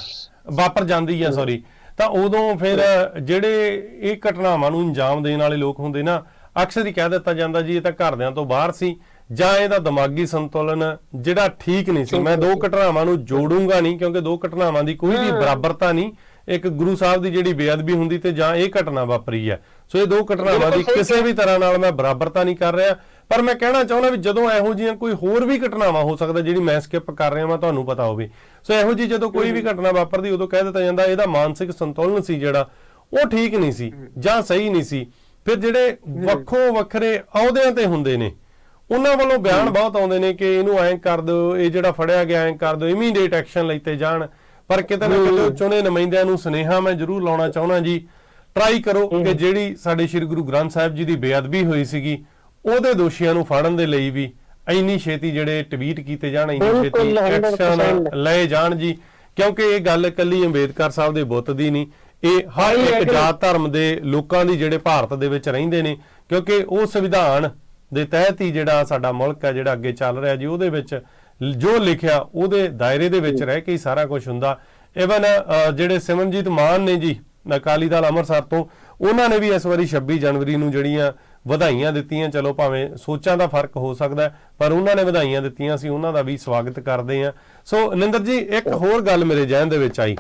ਵਾਪਰ ਜਾਂਦੀ ਆ ਸੌਰੀ ਤਾਂ ਉਦੋਂ ਫਿਰ ਜਿਹੜੇ ਇਹ ਘਟਨਾਵਾਂ ਨੂੰ ਅੰਜਾਮ ਦੇਣ ਵਾਲੇ ਲੋਕ ਹੁੰਦੇ ਨਾ ਅਕਸਰ ਹੀ ਕਹਿ ਦਿੱਤਾ ਜਾਂਦਾ ਜੀ ਇਹ ਤਾਂ ਘਰਦਿਆਂ ਤੋਂ ਬਾਹਰ ਸੀ ਜਾਂ ਇਹਦਾ ਦਿਮਾਗੀ ਸੰਤੁਲਨ ਜਿਹੜਾ ਠੀਕ ਨਹੀਂ ਸੀ। ਮੈਂ ਦੋ ਘਟਨਾਵਾਂ ਨੂੰ ਜੋੜੂੰਗਾ ਨਹੀਂ ਕਿਉਂਕਿ ਦੋ ਘਟਨਾਵਾਂ ਦੀ ਕੋਈ ਵੀ ਬਰਾਬਰਤਾ ਨਹੀਂ। ਇੱਕ ਗੁਰੂ ਸਾਹਿਬ ਦੀ ਜਿਹੜੀ ਬੇਅਦਬੀ ਹੁੰਦੀ ਤੇ ਜਾਂ ਇਹ ਘਟਨਾ ਵਾਪਰੀ ਹੈ ਸੋ ਇਹ ਦੋ ਘਟਨਾਵਾਂ ਦੀ ਕਿਸੇ ਵੀ ਤਰ੍ਹਾਂ ਨਾਲ ਮੈਂ ਬਰਾਬਰਤਾ ਨਹੀਂ ਕਰ ਰਿਹਾ। ਪਰ ਮੈਂ ਕਹਿਣਾ ਚਾਹੁੰਦਾ ਵੀ ਜਦੋਂ ਇਹੋ ਜਿਹੀਆਂ ਕੋਈ ਹੋਰ ਵੀ ਘਟਨਾਵਾਂ ਹੋ ਸਕਦਾ ਜਿਹੜੀ ਮੈਂ ਸਕਿਪ ਕਰ ਰਿਹਾ ਮੈਂ ਤੁਹਾਨੂੰ ਪਤਾ ਹੋਵੇ। ਸੋ ਇਹੋ ਜੀ ਜਦੋਂ ਕੋਈ ਵੀ ਘਟਨਾ ਵਾਪਰਦੀ ਉਦੋਂ ਕਹਿ ਦਿੱਤਾ ਜਾਂਦਾ ਇਹਦਾ ਮਾਨਸਿਕ ਸੰਤੁਲਨ ਸੀ ਜਿਹੜਾ ਉਹ ਠੀਕ ਨਹੀਂ ਸੀ ਜਾਂ ਸਹੀ ਨਹੀਂ ਸੀ। ਫਿਰ ਜਿਹੜੇ ਵੱਖੋ ਵੱਖਰੇ ਅਹੁਦਿਆਂ ਤੇ ਹੁੰਦੇ ਨੇ ਉਹਨਾਂ ਵੱਲੋਂ ਬਿਆਨ ਬਹੁਤ ਆਉਂਦੇ ਨੇ ਕਿ ਇਹਨੂੰ ਐਂ ਕਰ ਦਿਓ ਇਹ ਜਿਹੜਾ ਫੜਿਆ ਗਿਆ ਐਂ ਕਰ ਦਿਓ ਇਮੀਡੀਏਟ ਐਕਸ਼ਨ ਲਈਤੇ ਜਾਣ। ਪਰ ਕਿਤੇ ਨਾ ਕਿਤੇ ਚੁਣੇ ਨੁਮਾਇੰਦਿਆਂ ਨੂੰ ਸੁਨੇਹਾ ਮੈਂ ਜ਼ਰੂਰ ਲਾਉਣਾ ਚਾਹੁੰਦਾ ਜੀ। ਟਰਾਈ ਕਰੋ ਕਿ ਜਿਹੜੀ ਸਾਡੇ ਸ੍ਰੀ ਗੁਰੂ ਗ੍ਰੰਥ ਸਾਹਿਬ ਜੀ ਦੀ ਬੇਅਦਬੀ ਹੋਈ ਸੀਗੀ ਉਹਦੇ ਦੋਸ਼ੀਆਂ ਨੂੰ ਫੜਨ ਦੇ ਲਈ ਵੀ ਇੰਨੀ ਛੇਤੀ ਜਿਹੜੇ ਟਵੀਟ ਕੀਤੇ ਜਾਣ ਇੰਨੀ ਛੇਤੀ 100% ਐਕਸ਼ਨ ਲਏ ਜਾਣ ਜੀ। ਕਿਉਂਕਿ ਇਹ ਗੱਲ ਇਕੱਲੀ ਅੰਬੇਦਕਰ ਸਾਹਿਬ ਦੇ ਬੁੱਤ ਦੀ ਨਹੀਂ ਇਹ ਹਰ ਇੱਕ। ਜਾਤ ਧਰਮ ਦੇ ਲੋਕਾਂ ਦੀ ਜਿਹੜੇ ਭਾਰਤ ਦੇ ਵਿੱਚ ਰਹਿੰਦੇ ਨੇ ਕਿਉਂਕਿ ਉਹ ਸੰਵਿਧਾਨ ਦੇ ਤਹਿਤ ਹੀ ਜਿਹੜਾ ਸਾਡਾ ਮੁਲਕ ਹੈ ਜਿਹੜਾ ਅੱਗੇ ਚੱਲ ਰਿਹਾ ਜੀ ਉਹਦੇ ਵਿੱਚ ਜੋ ਲਿਖਿਆ ਉਹਦੇ ਦਾਇਰੇ ਦੇ ਵਿੱਚ ਰਹਿ ਕੇ ਹੀ ਸਾਰਾ ਕੁਝ ਹੁੰਦਾ। ਇਵਨ ਜਿਹੜੇ ਸਿਮਰਨਜੀਤ ਮਾਨ ਨੇ ਜੀ ਅਕਾਲੀ ਦਲ ਅੰਮ੍ਰਿਤਸਰ ਤੋਂ ਉਹਨਾਂ ਨੇ ਵੀ ਇਸ ਵਾਰੀ 26 ਜਨਵਰੀ ਨੂੰ ਜਿਹੜੀਆਂ ਵਧਾਈਆਂ ਦਿੱਤੀਆਂ ਚਲੋ ਭਾਵੇਂ ਸੋਚਾਂ ਦਾ ਫ਼ਰਕ ਹੋ ਸਕਦਾ ਪਰ ਉਹਨਾਂ ਨੇ ਵਧਾਈਆਂ ਦਿੱਤੀਆਂ ਸੀ ਉਹਨਾਂ ਦਾ ਵੀ ਸਵਾਗਤ ਕਰਦੇ ਆ ਸੋ ਨਿੰਦਰ ਜੀ ਇੱਕ ਹੋਰ ਗੱਲ ਮੇਰੇ ਜ਼ਿਹਨ ਦੇ ਵਿੱਚ ਆਈ।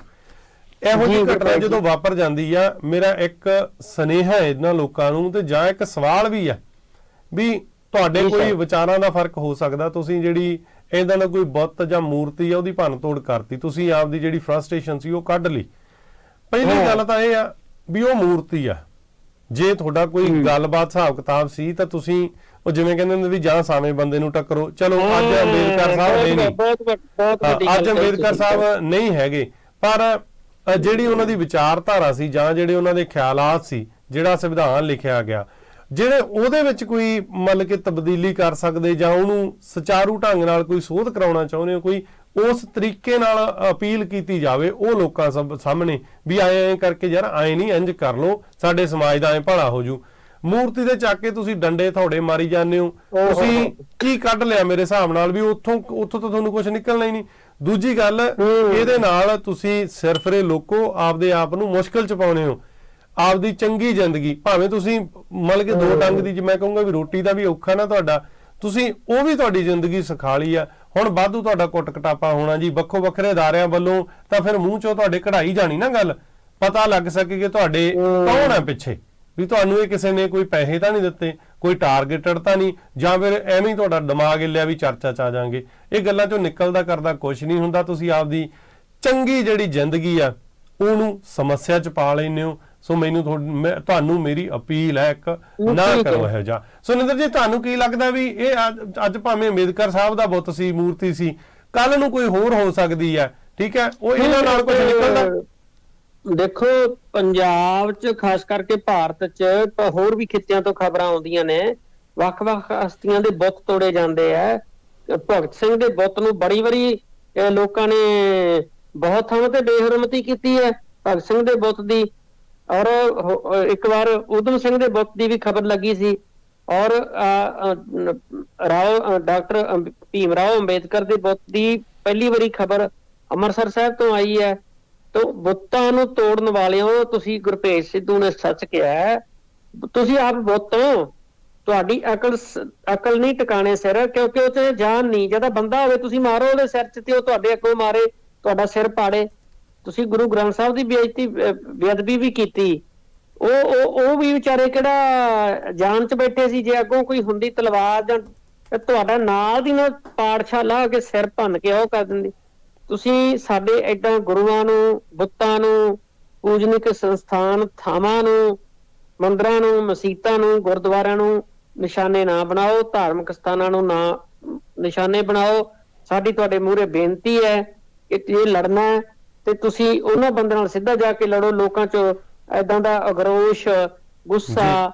ਇਹੋ ਜਿਹੀ ਘਟਨਾ ਜਦੋਂ ਵਾਪਰ ਜਾਂਦੀ ਆ ਮੇਰਾ ਇੱਕ ਸਨੇਹਾ ਹੈ ਇਹਨਾਂ ਲੋਕਾਂ ਨੂੰ ਤੇ ਜਾਂ ਇੱਕ ਸਵਾਲ ਵੀ ਆ ਵੀ ਤੁਹਾਡੇ ਕੋਈ। ਵਿਚਾਰਾਂ ਦਾ ਫ਼ਰਕ ਹੋ ਸਕਦਾ ਤੁਸੀਂ ਜਿਹੜੀ ਇਹਦਾ ਦਾ ਕੋਈ ਬੁੱਤ ਜਾਂ ਮੂਰਤੀ ਆ ਉਹਦੀ ਭੰਨ ਤੋੜ ਕਰਤੀ ਤੁਸੀਂ ਆਪਦੀ ਜਿਹੜੀ ਫਰਸਟ੍ਰੇਸ਼ਨ ਸੀ ਉਹ ਕੱਢ ਲਈ। ਪਹਿਲੀ। ਗੱਲ ਤਾਂ ਇਹ ਆ ਵੀ ਉਹ ਮੂਰਤੀ ਆ ਜੇ ਤੁਹਾਡਾ ਕੋਈ ਗੱਲਬਾਤ ਹਿਸਾਬ ਕਿਤਾਬ ਸੀ ਤਾਂ ਤੁਸੀਂ ਉਹ ਜਿਵੇਂ ਕਹਿੰਦੇ ਨੇ ਵੀ ਜਾਂ ਸਾਵੇਂ ਬੰਦੇ ਨੂੰ ਟੱਕਰੋ। ਚਲੋ ਅੱਜ ਅੰਬੇਦਕਰ ਸਾਹਿਬ ਨਹੀਂ ਬਹੁਤ ਵੱਡ- ਬਹੁਤ ਹਾਂ, ਵੱਡੀ ਅੱਜ ਅੰਬੇਦਕਰ। ਸਾਹਿਬ ਨਹੀਂ ਹੈਗੇ। ਪਰ ਜਿਹੜੀ ਉਹਨਾਂ ਦੀ ਵਿਚਾਰਧਾਰਾ ਸੀ ਜਾਂ ਜਿਹੜੇ ਉਹਨਾਂ ਦੇ ਖਿਆਲਾਤ ਸੀ ਜਿਹੜਾ ਸੰਵਿਧਾਨ ਲਿਖਿਆ ਗਿਆ ਜਿਹੜੇ ਉਹਦੇ ਵਿੱਚ ਕੋਈ ਮਤਲਬ ਕਿ ਤਬਦੀਲੀ ਕਰ ਸਕਦੇ ਜਾਂ ਉਹਨੂੰ ਸੁਚਾਰੂ ਢੰਗ ਨਾਲ ਕੋਈ ਸੋਧ ਕਰਾਉਣਾ ਚਾਹੁੰਦੇ ਹੋ ਕੋਈ ਉਸ ਤਰੀਕੇ ਨਾਲ ਅਪੀਲ ਕੀਤੀ ਜਾਵੇ ਉਹ ਲੋਕਾਂ ਸਾਹਮਣੇ ਵੀ ਆਏ ਐਂ ਕਰਕੇ ਯਾਰ ਆਏ ਨਹੀਂ ਇੰਜ ਕਰ ਲਓ ਸਾਡੇ ਸਮਾਜ ਦਾ ਐ ਭਲਾ ਹੋ ਜੂ ਮੂਰਤੀ ਦੇ ਚੱਕ ਕੇ ਤੁਸੀਂ ਡੰਡੇ ਥੋੜੇ ਮਾਰੀ ਜਾਂਦੇ ਹੋ। ਤੁਸੀਂ ਕੀ ਕੱਢ ਲਿਆ ਮੇਰੇ ਹਿਸਾਬ ਨਾਲ ਵੀ ਉੱਥੋਂ ਉੱਥੋਂ ਤਾਂ ਤੁਹਾਨੂੰ ਕੁਝ ਨਿਕਲਣਾ ਹੀ ਨਹੀਂ। ਦੂਜੀ ਗੱਲ ਇਹਦੇ ਨਾਲ ਤੁਸੀਂ ਸਿਰਫਰੇ ਲੋਕੋ ਆਪਦੇ ਆਪ ਨੂੰ ਮੁਸ਼ਕਲ ਚ ਪਾਉਨੇ ਹੋ। ਆਪਦੀ ਚੰਗੀ ਜ਼ਿੰਦਗੀ ਭਾਵੇਂ ਤੁਸੀਂ ਮਤਲਬ ਕਿ ਦੋ ਡੰਗ ਦੀ ਜੇ ਮੈਂ ਕਹੂੰਗਾ ਵੀ ਰੋਟੀ ਦਾ ਵੀ ਔਖਾ ਨਾ ਤੁਹਾਡਾ ਤੁਸੀਂ ਉਹ ਵੀ ਤੁਹਾਡੀ ਜ਼ਿੰਦਗੀ ਸਿਖਾਲੀ ਆ। ਹੁਣ ਵਾਧੂ ਤੁਹਾਡਾ ਕੁੱਟ ਕਟਾਪਾ ਹੋਣਾ ਜੀ ਵੱਖੋ ਵੱਖਰੇ ਅਦਾਰਿਆਂ ਵੱਲੋਂ ਤਾਂ ਫਿਰ ਮੂੰਹ ਚੋਂ ਤੁਹਾਡੇ ਕਢਾਈ ਜਾਣੀ ਨਾ ਗੱਲ? ਪਤਾ ਲੱਗ ਸਕੇ ਕਿ ਤੁਹਾਡੇ ਕੌਣ ਹੈ ਪਿੱਛੇ? ਵੀ ਤੁਹਾਨੂੰ ਇਹ ਕਿਸੇ ਨੇ ਕੋਈ ਪੈਸੇ ਤਾਂ ਨਹੀਂ ਦਿੱਤੇ ਕੋਈ ਟਾਰਗੇਟਡ ਤਾਂ ਨਹੀਂ ਜਾਂ ਫਿਰ ਐਵੇਂ ਹੀ ਤੁਹਾਡਾ ਦਿਮਾਗ ਹਿੱਲਿਆ ਵੀ ਚਰਚਾ ਚ ਆ ਜਾਾਂਗੇ ਇਹ ਗੱਲਾਂ ਚੋਂ ਨਿਕਲਦਾ ਕਰਦਾ ਕੁਝ ਨਹੀਂ ਹੁੰਦਾ ਤੁਸੀਂ ਆਪਦੀ ਚੰਗੀ ਜਿਹੜੀ ਜ਼ਿੰਦਗੀ ਆ ਉਹਨੂੰ ਸਮੱਸਿਆ ਚ ਪਾ ਲੈਂਦੇ ਹੋ ਸੋ ਮੈਨੂੰ ਤੁਹਾਨੂੰ ਮੇਰੀ ਅਪੀਲ ਹੈ ਇੱਕ ਨਾ। ਕਰੋ। ਇਹੋ ਜਿਹਾ। ਸੁਨਿੰਦਰ ਜੀ ਤੁਹਾਨੂੰ ਕੀ ਲੱਗਦਾ ਵੀ ਇਹ ਅੱਜ- ਭਾਵੇਂ ਅੰਬੇਦਕਰ ਸਾਹਿਬ ਦਾ ਬੁੱਤ ਸੀ ਮੂਰਤੀ ਸੀ ਕੱਲ ਨੂੰ ਕੋਈ ਹੋਰ ਹੋ ਸਕਦੀ ਹੈ? ਠੀਕ ਹੈ? ਉਹ ਇਹਨਾਂ ਨਾਲ ਕੁਝ ਨਿਕਲਦਾ? ਦੇਖੋ ਪੰਜਾਬ 'ਚ ਖਾਸ ਕਰਕੇ ਭਾਰਤ 'ਚ ਹੋਰ ਵੀ ਖਿੱਤਿਆਂ ਤੋਂ ਖਬਰਾਂ ਆਉਂਦੀਆਂ ਨੇ। ਵੱਖ-ਵੱਖ ਹਸਤੀਆਂ ਦੇ ਬੁੱਤ ਤੋੜੇ ਜਾਂਦੇ ਆ। ਭਗਤ ਸਿੰਘ ਦੇ ਬੁੱਤ ਨੂੰ ਬੜੀ ਵਾਰੀ ਲੋਕਾਂ ਨੇ ਬਹੁਤ ਥਾਵਾਂ ਤੇ ਬੇਹਰਮਤੀ ਕੀਤੀ ਹੈ ਭਗਤ ਸਿੰਘ ਦੇ ਬੁੱਤ ਦੀ। ਔਰ ਇੱਕ ਵਾਰ ਉਦਮ ਸਿੰਘ ਦੇ ਬੁੱਤ ਦੀ ਵੀ ਖਬਰ ਲੱਗੀ ਸੀ ਔਰ ਰਾਓ ਡਾਕਟਰ ਭੀਮ ਰਾਓ ਅੰਬੇਦਕਰ ਦੇ ਬੁੱਤ ਦੀ ਪਹਿਲੀ ਵਾਰੀ ਖਬਰ ਅੰਮ੍ਰਿਤਸਰ ਸਾਹਿਬ ਤੋਂ ਆਈ ਹੈ। ਤੋ, ਬੁੱਤਾਂ ਨੂੰ ਤੋੜਨ ਵਾਲਿਓ ਤੁਸੀਂ ਗੁਰਪ੍ਰੀਤ ਸਿੱਧੂ ਨੇ ਸੱਚ ਕਿਹਾ ਤੁਸੀਂ ਆਪ ਬੁੱਤ ਹੋ। ਤੁਹਾਡੀ ਅਕਲ ਅਕਲ ਨਹੀਂ ਟਿਕਾਣੇ ਸਿਰ, ਕਿਉਂਕਿ ਉਹ ਤੇ ਜਾਨ ਨਹੀਂ। ਜਦੋਂ ਬੰਦਾ ਹੋਵੇ, ਤੁਸੀਂ ਮਾਰੋ ਉਹਦੇ ਸਿਰ 'ਚ ਤੇ ਉਹ ਤੁਹਾਡੇ ਅੱਗੋਂ ਮਾਰੇ, ਤੁਹਾਡਾ ਸਿਰ ਪਾੜੇ। ਤੁਸੀਂ ਗੁਰੂ ਗ੍ਰੰਥ ਸਾਹਿਬ ਦੀ ਬੇਇੱਜ਼ਤੀ ਬੇਅਦਬੀ ਵੀ ਕੀਤੀ। ਉਹ ਉਹ ਉਹ ਵੀ ਵਿਚਾਰੇ ਕਿਹੜਾ ਜਾਨ 'ਚ ਬੈਠੇ ਸੀ, ਜੇ ਅੱਗੋਂ ਕੋਈ ਹੁੰਦੀ ਤਲਵਾਰ ਜਾਂ ਤੁਹਾਡਾ ਨਾਲ ਦੀ ਨਾਲ ਪਾੜਛਾਲਾ ਕੇ ਸਿਰ ਭੰਨ ਕੇ ਉਹ ਕਰ ਦਿੰਦੀ। ਤੁਸੀਂ ਸਾਡੇ ਐਡਾ ਗੁਰੂਆਂ ਨੂੰ, ਬੁੱਤਾਂ ਨੂੰ, ਪੂਜਨਿਕ ਸੰਸਥਾਨ ਥਾਵਾਂ ਨੂੰ, ਮੰਦਰਾਂ ਨੂੰ, ਮਸੀਤਾਂ ਨੂੰ, ਗੁਰਦੁਆਰਿਆਂ ਨੂੰ ਨਿਸ਼ਾਨੇ ਨਾ ਬਣਾਓ, ਧਾਰਮਿਕ ਸਥਾਨਾਂ ਨੂੰ ਨਾ, ਨਿਸ਼ਾਨੇ ਬਣਾਓ। ਸਾਡੀ ਤੁਹਾਡੇ ਮੂਹਰੇ ਬੇਨਤੀ ਹੈ ਕਿ ਜੇ ਲੜਨਾ ਤੇ ਤੁਸੀਂ ਉਹਨਾਂ ਬੰਦੇ ਨਾਲ ਸਿੱਧਾ ਜਾ ਕੇ ਲੜੋ ਲੋਕਾਂ 'ਚ ਐਦਾਂ ਦਾ ਅਗਰੋਸ਼ ਗੁੱਸਾ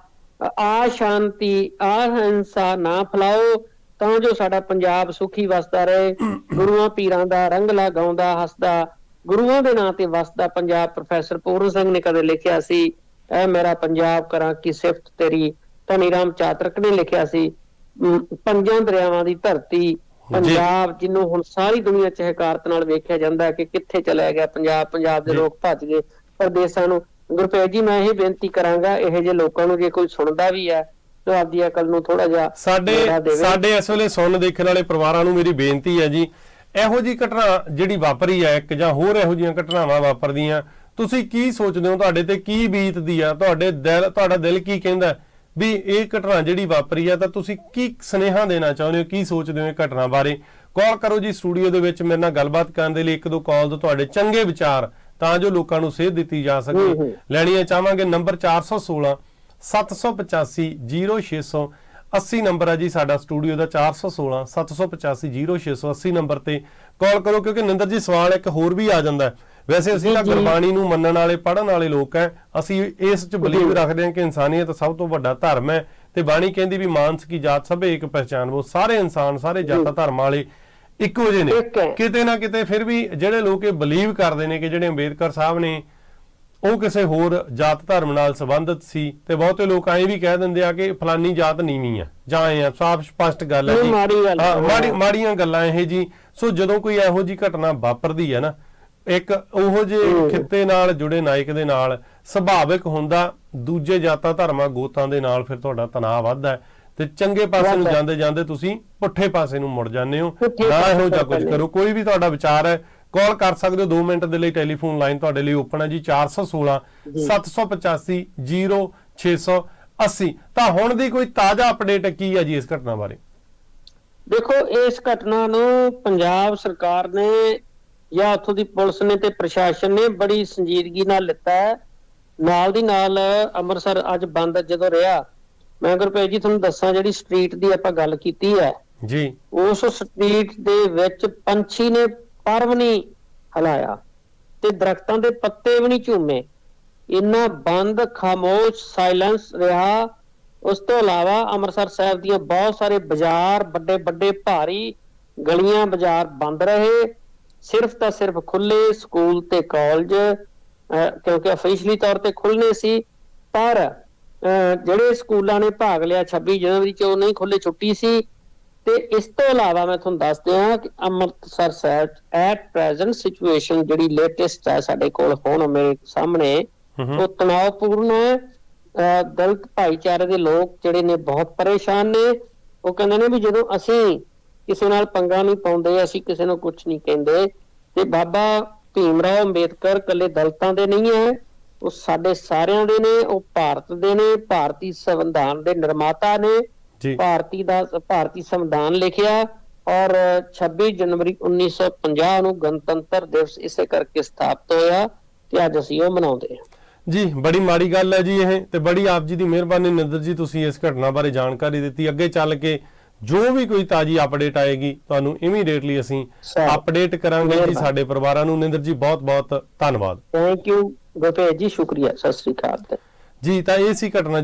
ਆ ਸ਼ਾਂਤੀ ਆ ਹਿੰਸਾ ਨਾ ਫਲਾਓ ਤਾਂ ਜੋ ਸਾਡਾ ਪੰਜਾਬ ਸੁਖੀ ਵਸਦਾ ਰਹੇ। ਗੁਰੂਆਂ ਪੀਰਾਂ ਦਾ ਰੰਗ ਲਗਾਉਂਦਾ ਹੱਸਦਾ। ਗੁਰੂਆਂ ਦੇ ਨਾਂ ਤੇ ਵਸਦਾ ਪੰਜਾਬ। ਪ੍ਰੋਫੈਸਰ ਪੂਰਨ ਸਿੰਘ ਨੇ ਕਦੇ ਲਿਖਿਆ ਸੀ ਐ ਮੇਰਾ ਪੰਜਾਬ ਕਰਾਂ ਕੀ ਸਿਫਤ ਤੇਰੀ? ਧਨੀ ਰਾਮ ਚਾਤਰਕ ਨੇ ਲਿਖਿਆ ਸੀ ਪੰਜਾਂ ਦਰਿਆਵਾਂ ਦੀ ਧਰਤੀ ਪੰਜਾਬ ਜਿਹਨੂੰ ਹੁਣ ਸਾਰੀ ਦੁਨੀਆ ਚ ਹਕਾਰਤ ਨਾਲ ਵੇਖਿਆ ਜਾਂਦਾ ਹੈ ਕਿ ਕਿੱਥੇ ਚਲਾ ਗਿਆ ਪੰਜਾਬ ਪੰਜਾਬ ਦੇ। ਲੋਕ ਭੱਜ ਗਏ ਪ੍ਰਦੇਸ਼ਾਂ ਨੂੰ ਗੁਰਪ੍ਰੀਤ ਜੀ ਮੈਂ ਇਹ ਬੇਨਤੀ ਕਰਾਂਗਾ ਇਹ ਜਿਹੇ ਲੋਕਾਂ ਨੂੰ ਜੇ ਕੋਈ ਸੁਣਦਾ ਵੀ ਹੈ ਤਾਂ ਆਪਦੀ ਅਕਲ ਨੂੰ ਥੋੜਾ ਜਿਹਾ ਸਾਡੇ। ਸਾਡੇ ਇਸ ਵੇਲੇ ਸੁਣਨ ਦੇਖਣ ਵਾਲੇ ਪਰਿਵਾਰਾਂ ਨੂੰ ਮੇਰੀ ਬੇਨਤੀ ਹੈ ਜੀ ਇਹੋ ਜੀ ਘਟਨਾ ਜਿਹੜੀ ਵਾਪਰੀ ਹੈ ਇੱਕ ਜਾਂ ਹੋਰ ਇਹੋ ਜੀਆਂ ਘਟਨਾਵਾਂ ਵਾਪਰਦੀਆਂ ਤੁਸੀਂ ਕੀ ਸੋਚਦੇ ਹੋ ਤੁਹਾਡੇ ਤੇ ਕੀ ਬੀਤਦੀ ਆ ਤੁਹਾਡੇ ਦਿਲ ਤੁਹਾਡਾ ਦਿਲ ਕੀ ਕਹਿੰਦਾ ਵੀ ਇਹ ਘਟਨਾ ਜਿਹੜੀ ਵਾਪਰੀ ਆ ਤਾਂ ਤੁਸੀਂ ਕੀ ਸੁਨੇਹਾ ਦੇਣਾ ਚਾਹੁੰਦੇ ਹੋ? ਕੀ ਸੋਚਦੇ ਹੋ ਇਹ ਘਟਨਾ ਬਾਰੇ? ਕਾਲ ਕਰੋ ਜੀ ਸਟੂਡੀਓ ਦੇ ਵਿੱਚ ਮੇਰੇ ਨਾਲ ਗੱਲਬਾਤ ਕਰਨ ਦੇ ਲਈ ਇੱਕ ਦੋ ਕਾਲ ਤੋਂ ਤੁਹਾਡੇ ਚੰਗੇ ਵਿਚਾਰ ਤਾਂ ਜੋ ਲੋਕਾਂ ਨੂੰ ਸੇਧ ਦਿੱਤੀ ਜਾ ਸਕੇ। ਲੈਣੀਆਂ ਚਾਹਾਂਗੇ ਨੰਬਰ 416 785 0600 80 ਨੰਬਰ ਹੈ ਜੀ ਸਾਡਾ ਸਟੂਡੀਓ ਦਾ 416 785 0680 ਨੰਬਰ ਤੇ ਕਾਲ ਕਰੋ ਕਿਉਂਕਿ ਨਿੰਦਰ ਜੀ ਸਵਾਲ ਇੱਕ ਹੋਰ ਵੀ ਆ ਜਾਂਦਾ ਹੈ। ਵੈਸੇ ਅਸੀਂ ਤਾਂ। ਗੁਰਬਾਣੀ ਨੂੰ ਮੰਨਣ ਵਾਲੇ ਪੜ੍ਹਨ ਵਾਲੇ ਲੋਕ ਹੈ ਅਸੀਂ ਇਸ ਚ ਬਲੀਵ ਰੱਖਦੇ ਹਾਂ ਕਿ ਇਨਸਾਨੀਅਤ ਸਭ ਤੋਂ ਵੱਡਾ ਧਰਮ ਹੈ ਤੇ ਬਾਣੀ ਕਹਿੰਦੀ ਵੀ ਮਾਨਸ ਕੀ ਜਾਤ ਸਭੇ ਇੱਕ ਪਹਿਚਾਨ ਉਹ ਸਾਰੇ ਇਨਸਾਨ ਸਾਰੇ ਜਾਤਾਂ ਧਰਮਾਂ ਵਾਲੇ ਇੱਕੋ ਜਿਹੇ ਨੇ। ਕਿਤੇ ਨਾ ਕਿਤੇ ਫਿਰ ਵੀ ਜਿਹੜੇ ਲੋਕ ਇਹ ਬਲੀਵ ਕਰਦੇ ਨੇ ਕਿ ਜਿਹੜੇ ਅੰਬੇਦਕਰ ਸਾਹਿਬ ਨੇ ਉਹ ਕਿਸੇ ਹੋਰ ਜਾਤ ਧਰਮ ਨਾਲ ਸੰਬੰਧਿਤ ਸੀ। ਤੇ ਬਹੁਤੇ ਲੋਕ ਐਂ ਵੀ ਕਹਿ ਦਿੰਦੇ ਆ ਕਿ ਫਲਾਨੀ ਜਾਤ ਨੀਵੀਂ ਆ ਜਾਂ ਐਂ ਆ ਸਾਫ਼ ਸਪਸ਼ਟ ਗੱਲ ਹੈ ਜੀ। ਮਾੜੀ ਮਾੜੀਆਂ ਗੱਲਾਂ ਇਹ ਜੀ। ਸੋ ਜਦੋਂ ਕੋਈ ਇਹੋ ਜੀ ਘਟਨਾ ਵਾਪਰਦੀ ਹੈ ਨਾ ਇੱਕ ਉਹੋ ਜਿਹੇ ਖਿੱਤੇ ਨਾਲ ਜੁੜੇ ਨਾਇਕ ਦੇ ਨਾਲ ਸੁਭਾਵਿਕ ਹੁੰਦਾ ਦੂਜੇ ਜਾਤਾਂ ਧਰਮਾਂ ਗੋਤਾਂ ਦੇ ਨਾਲ ਫਿਰ ਤੁਹਾਡਾ ਤਣਾਅ ਵੱਧਦਾ ਹੈ। ਤੇ ਚੰਗੇ ਪਾਸੇ ਨੂੰ। ਜਾਂਦੇ ਜਾਂਦੇ ਤੁਸੀਂ ਪੁੱਠੇ ਪਾਸੇ ਨੂੰ ਮੁੜ ਜਾਂਦੇ ਹੋ। ਨਾ ਇਹੋ ਜਿਹਾ ਕੁਝ। ਕਰੋ। ਕੋਈ ਵੀ ਤੁਹਾਡਾ ਵਿਚਾਰ ਹੈ ਕਾਲ ਕਰ ਸਕਦੇ ਹੋ। 2 ਮਿੰਟ ਦੇ ਲਈ ਟੈਲੀਫੋਨ ਲਾਈਨ ਤੁਹਾਡੇ ਲਈ ਓਪਨ ਹੈ ਜੀ 416 785 0680 ਤਾਂ ਹੁਣ ਦੀ ਕੋਈ ਤਾਜ਼ਾ ਅਪਡੇਟ ਕੀ ਹੈ ਜੀ ਇਸ ਘਟਨਾ ਬਾਰੇ? ਦੇਖੋ ਇਸ ਘਟਨਾ ਨੂੰ ਪੰਜਾਬ ਸਰਕਾਰ ਨੇ ਜਾਂ ਉੱਥੋਂ ਦੀ ਪੁਲਿਸ ਨੇ ਤੇ ਪ੍ਰਸ਼ਾਸਨ ਨੇ ਬੜੀ ਸੰਜੀਦਗੀ ਨਾਲ ਲਿੱਤਾ ਹੈ। ਨਾਲ ਦੀ ਨਾਲ ਅੰਮ੍ਰਿਤਸਰ ਅੱਜ ਬੰਦ ਜਦੋਂ ਰਿਹਾ ਮੈਂ ਗੁਰਪ੍ਰੀਤ ਜੀ ਤੁਹਾਨੂੰ ਦੱਸਾਂ ਜਿਹੜੀ ਸਟਰੀਟ ਦੀ ਆਪਾਂ ਗੱਲ ਕੀਤੀ ਹੈ ਜੀ। ਉਸ ਸਟਰੀਟ ਦੇ ਵਿੱਚ ਪੰਛੀ ਨੇ ਪਰ ਵੀ ਨਹੀਂ ਹਲਾਇਆ ਤੇ ਦਰਖਤਾਂ ਦੇ ਪੱਤੇ ਵੀ ਨਹੀਂ ਝੂਮੇ। ਇੰਨਾ ਬੰਦ ਖਾਮੋਸ਼ ਸਾਇਲੈਂਸ ਰਿਹਾ। ਉਸ ਤੋਂ ਇਲਾਵਾ ਅੰਮ੍ਰਿਤਸਰ ਸਾਹਿਬ ਦੀਆਂ ਬਹੁਤ ਸਾਰੇ ਬਾਜ਼ਾਰ ਵੱਡੇ ਵੱਡੇ ਭਾਰੀ ਗਲੀਆਂ ਬਾਜ਼ਾਰ ਬੰਦ ਰਹੇ। ਸਿਰਫ ਤਾਂ ਸਿਰਫ ਖੁੱਲੇ ਸਕੂਲ ਤੇ ਕਾਲਜ ਕਿਉਂਕਿ ਅਫੀਸ਼ੀਅਲੀ ਤੌਰ ਤੇ ਖੁੱਲਨੇ ਸੀ ਪਰ ਜਿਹੜੇ ਸਕੂਲਾਂ ਨੇ ਭਾਗ ਲਿਆ 26 ਜਨਵਰੀ ਚ ਉਹ ਨਹੀਂ ਖੁੱਲੇ ਛੁੱਟੀ ਸੀ। ਤੇ ਇਸ ਤੋਂ ਇਲਾਵਾ ਮੈਂ ਤੁਹਾਨੂੰ ਦੱਸ ਦਿਆਂ ਕਿ Amritsar Sahib at present situation ਜਿਹੜੀ ਲੇਟੈਸਟ ਹੈ ਸਾਡੇ ਕੋਲ ਹੁਣ ਮੇਰੇ ਸਾਹਮਣੇ ਹਮ ਹਮ। ਉਹ ਤਣਾਅਪੂਰਨ ਹੈ। ਦਲਿਤ ਭਾਈਚਾਰੇ ਦੇ ਲੋਕ ਜਿਹੜੇ ਨੇ ਬਹੁਤ ਪਰੇਸ਼ਾਨ ਨੇ। ਉਹ ਕਹਿੰਦੇ ਨੇ ਵੀ ਜਦੋਂ ਅਸੀਂ ਕਿਸੇ ਨਾਲ ਪੰਗਾ ਨਹੀਂ ਪਾਉਂਦੇ ਅਸੀਂ ਕਿਸੇ ਨੂੰ ਕੁਝ ਨਹੀਂ ਕਹਿੰਦੇ। ਤੇ ਬਾਬਾ ਭੀਮ ਰਾਓ ਅੰਬੇਦਕਰ ਕੱਲੇ ਦਲਿਤਾਂ ਦੇ ਨਹੀਂ ਹੈ ਉਹ ਸਾਡੇ ਸਾਰਿਆਂ ਦੇ ਨੇ ਉਹ ਭਾਰਤ ਦੇ ਨੇ ਭਾਰਤੀ ਸੰਵਿਧਾਨ ਦੇ ਨਿਰਮਾਤਾ ਨੇ ਭਾਰਤੀ ਦਾ ਭਾਰਤੀ ਸੰਵਿਧਾਨ ਲਿਖਿਆ ਔਰ 26 ਜਨਵਰੀ 1950 ਨੂੰ ਗਣਤੰਤਰ ਦਿਵਸ ਇਸੇ ਕਰਕੇ ਸਥਾਪਿਤ ਹੋਇਆ ਤੇ ਅੱਜ ਅਸੀਂ ਉਹ ਮਨਾਉਂਦੇ ਹਾਂ। ਜੀ ਬੜੀ ਮਾੜੀ ਗੱਲ ਹੈ ਜੀ ਇਹ ਤੇ ਬੜੀ ਆਪ ਜੀ ਦੀ ਮਿਹਰਬਾਨੀ ਨਿੰਦਰ ਜੀ ਤੁਸੀਂ ਇਸ ਘਟਨਾ ਬਾਰੇ ਜਾਣਕਾਰੀ ਦਿੱਤੀ। ਅੱਗੇ ਚੱਲ ਕੇ ਜੋ ਵੀ ਕੋਈ ਤਾਜੀ ਅਪਡੇਟ ਆਏਗੀ ਤੁਹਾਨੂੰ ਇਮੀਡੀਏਟਲੀ ਅਸੀਂ ਅਪਡੇਟ ਕਰਾਂਗੇ ਜੀ। ਸਾਡੇ ਪਰਿਵਾਰਾਂ ਨੂੰ। ਨਿੰਦਰ ਜੀ ਬਹੁਤ ਬਹੁਤ ਧੰਨਵਾਦ। ਥੈਂਕ ਯੂ ਗੁਰਪ੍ਰੀਤ ਜੀ ਸ਼ੁਕਰੀਆ। ਸਤਿ ਸ੍ਰੀ ਅਕਾਲ। ਜੀ ਤਾਂ ਇਹ ਸੀ ਘਟਨਾ